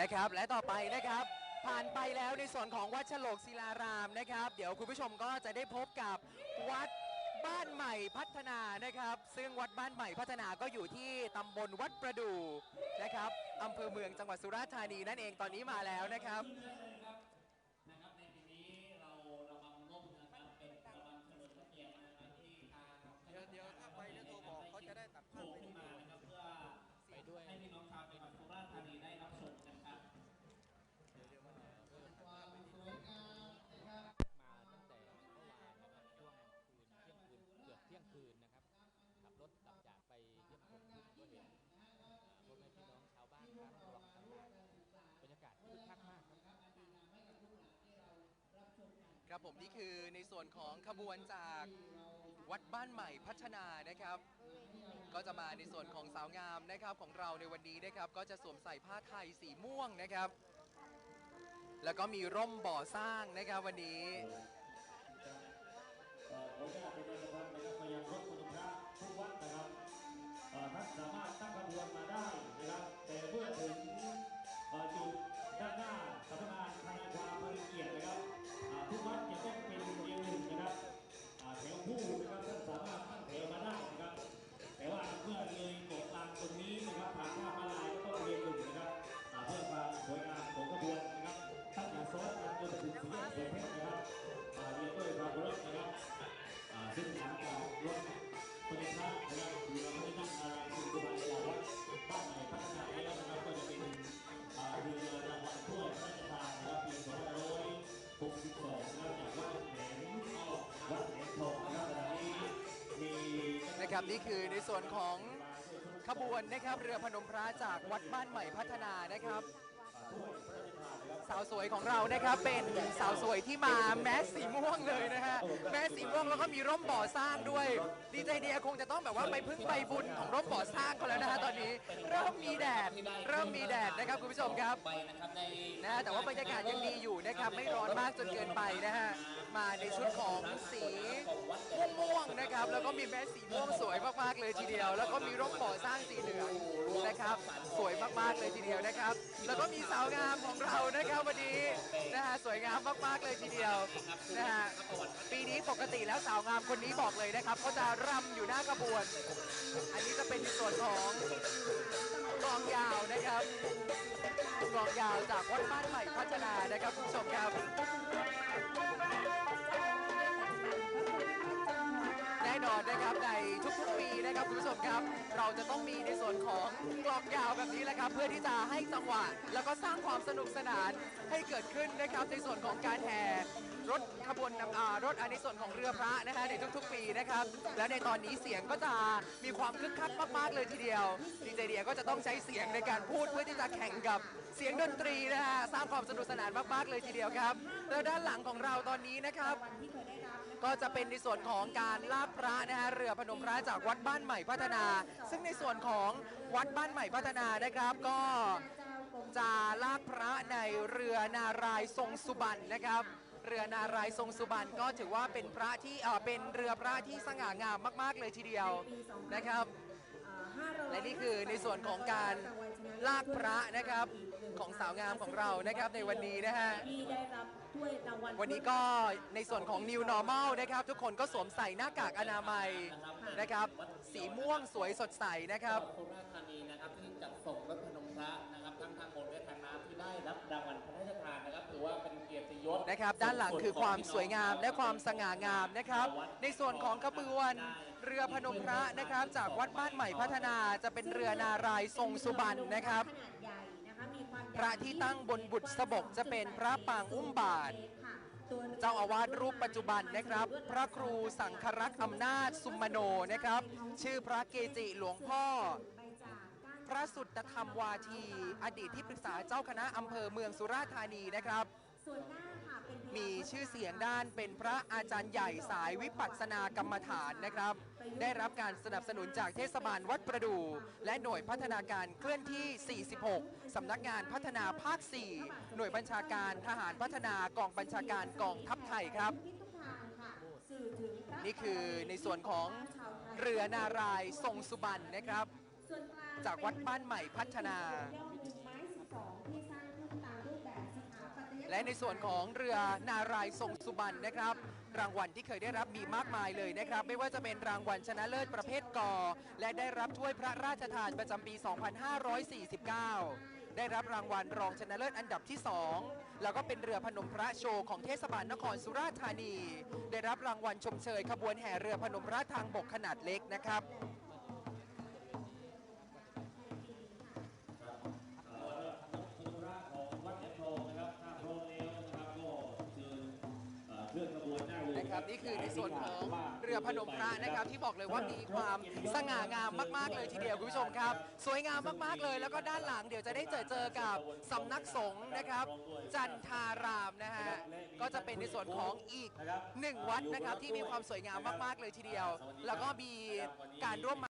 นะครับ และต่อไปนะครับ ผ่านไปแล้วในส่วนของวัดฉลกศิลารามนะครับ เดี๋ยวคุณผู้ชมก็จะได้พบกับวัดบ้านใหม่พัฒนานะครับ ซึ่งวัดบ้านใหม่พัฒนาก็อยู่ที่ตำบลวัดประดูนะครับอำเภอเมืองจังหวัดสุราษฎร์ธานีนั่นเองตอนนี้มาแล้วนะครับ ครับผมนี่คือในส่วนของขบวนจากวัดบ้านใหม่พัฒนานะครับ ก็จะมาในส่วนของสาวงามนะครับของเราในวันนี้นะครับ ก็จะสวมใส่ผ้าไทยสีม่วงนะครับ แล้วก็มีร่มบ่อสร้างนะครับวันนี้ นะครับนี่คือในส่วนของขบวนนะครับเรือพนมพระจากวัดบ้านใหม่พัฒนานะครับ สาวสวยของเรานะครับเป็นสาวสวยที่มาแมสสีม่วงเลยนะฮะแมสสีม่วงแล้วก็มีร่มบ่อสร้างด้วย ดีใจเดียคงจะต้องแบบว่าไปพึ่งใบบุญของร่มบ่อสร้างเขาแล้วนะฮะตอนนี้เริ่มมีแด เริ่มมีแดดนะครับคุณผู้ชมครับไปนะครับในนะฮะแต่ว่าบรรยากาศยังดีอยู่นะครับไม่ร้อนมากจนเกินไปนะฮะมาในชุดของสีม่วงๆนะครับ แล้วก็มีแมสสีม่วงสวยมากๆเลยทีเดียว แล้วก็มีร่มบ่อสร้างสีเหลืองนะครับ สวยมากๆเลยทีเดียวนะครับ แล้วก็มีสาวงามของเรานะครับวันนี้นะฮะสวยงามมากๆเลยทีเดียวนะฮะ ปกติแล้วสาวงามคนนี้บอกเลยนะครับเขาจะรำอยู่หน้ากระบวน อันนี้จะเป็นในส่วนของกลองยาวนะครับกลองยาวจากวัดบ้านใหม่พัฒนานะครับคุณผู้ชมครับ แน่นอนะครับในทุกๆปีนะครับคุณผู้ชมครับ เราจะต้องมีในส่วนของกลองยาวแบบนี้แหละครับ เพื่อที่จะให้จังหวะแล้วก็สร้างความสนุกสนานให้เกิดขึ้นนะครับในส่วนของการแห่รถขบวนนำอ่ารถอันในส่วนของเรือพระนะฮะในทุกๆ ปีนะครับ และในตอนนี้เสียงก็จะมีความคึกคักมากๆเลยทีเดียวดีเจเดียก็จะต้องใช้เสียงในการพูดเพื่อที่จะแข่งกับเสียงดนตรีนะฮะสร้างความสนุกสนานมากๆเลยทีเดียวครับ แล้วด้านหลังของเราตอนนี้นะครับ ก็จะเป็นในส่วนของการลาบพระนะฮะเรือพนมพระจากวัดบ้านใหม่พัฒนา ซึ่งในส่วนของวัดบ้านใหม่พัฒนานะครับ ก็จะลากพระในเรือนารายทรงสุบรรณนะครับ เรือนารายทรงสุบรรณก็ถือว่าเป็นพระที่เออเป็นเรือพระที่สง่างามมาก ๆ เลยทีเดียวนะครับ และนี่คือในส่วนของการลากพระนะครับของสาวงามของเรานะครับในวันนี้นะฮะที่ได้รับถ้วยรางวัลวันนี้ก็ในส่วนของ New Normal นะครับ ทุกคนก็สวมใส่หน้ากากอนามัยนะครับ สีม่วงสวยสดใสนะครับโคราชธานีนะครับที่จัดส่งรถพนมพระนะครับทั้งทางบกและทางน้ำที่ได้รับรางวัลพระราชทานนะครับถือว่าเป็นเกียรติยศนะครับ ด้านหลังคือความสวยงามและความสง่างามนะครับ ในส่วนของขบวน เรือพนมพระนะครับ จากวัดบ้านใหม่พัฒนาจะเป็นเรือนารายทรงสุบรรณนะครับ พระที่ตั้งบนบุตรสบกจะเป็นพระปางอุ้มบาท เจ้าอาวาสรูปปัจจุบันนะครับ พระครูสังครักษ์อำนาจสุมโนนะครับ ชื่อพระเกจิหลวงพ่อพระสุตธรรมวาที อดีตที่ปรึกษาเจ้าคณะอำเภอเมืองสุราษฎร์ธานีนะครับ มีชื่อเสียงด้านเป็นพระอาจารย์ใหญ่สายวิปัสสนากรรมฐานนะครับ ได้รับการสนับสนุนจากเทศบาลวัดประดู และหน่วยพัฒนาการเคลื่อนที่ 46 สำนักงานพัฒนาภาค 4 หน่วยบัญชาการทหารพัฒนากองบัญชาการกองทัพไทยครับนี่คือในส่วนของเรือนารายทรงสุบรรณนะครับ จากวัดบ้านใหม่พัฒนา และในส่วนของเรือนารายทรงสุบรรณนะครับ รางวัลที่เคยได้รับมีมากมายเลยนะครับ ไม่ว่าจะเป็นรางวัลชนะเลิศประเภทกอ และได้รับถ้วยพระราชทานประจำปี 2549ได้รับรางวัลรองชนะเลิศอันดับที่ 2 แล้วก็เป็นเรือพนมพระโชว์ของเทศบาลนครสุราษฎร์ธานี ได้รับรางวัลชมเชยขบวนแห่เรือพนมพระทางบกขนาดเล็กนะครับ ธุระของวัดแหลมทองนะครับถ้าพร้อมแล้วนะครับก็เชิญเอ่อเคลื่อนขบวนได้เลย นะ ครับนี่คือในส่วนของเรือพนมพระนะครับ ที่บอกเลยว่ามีความสง่างามมากๆเลยทีเดียวคุณผู้ชมครับ สวยงามมากๆเลย แล้วก็ด้านหลังเดี๋ยวจะได้เจอเจอกับสำนักสงฆ์นะครับ จันทารามนะฮะก็จะเป็นในส่วนของอีกหนึ่งวัดนะครับที่มีความสวยงามมากๆเลยทีเดียว แล้วก็มีการร่วม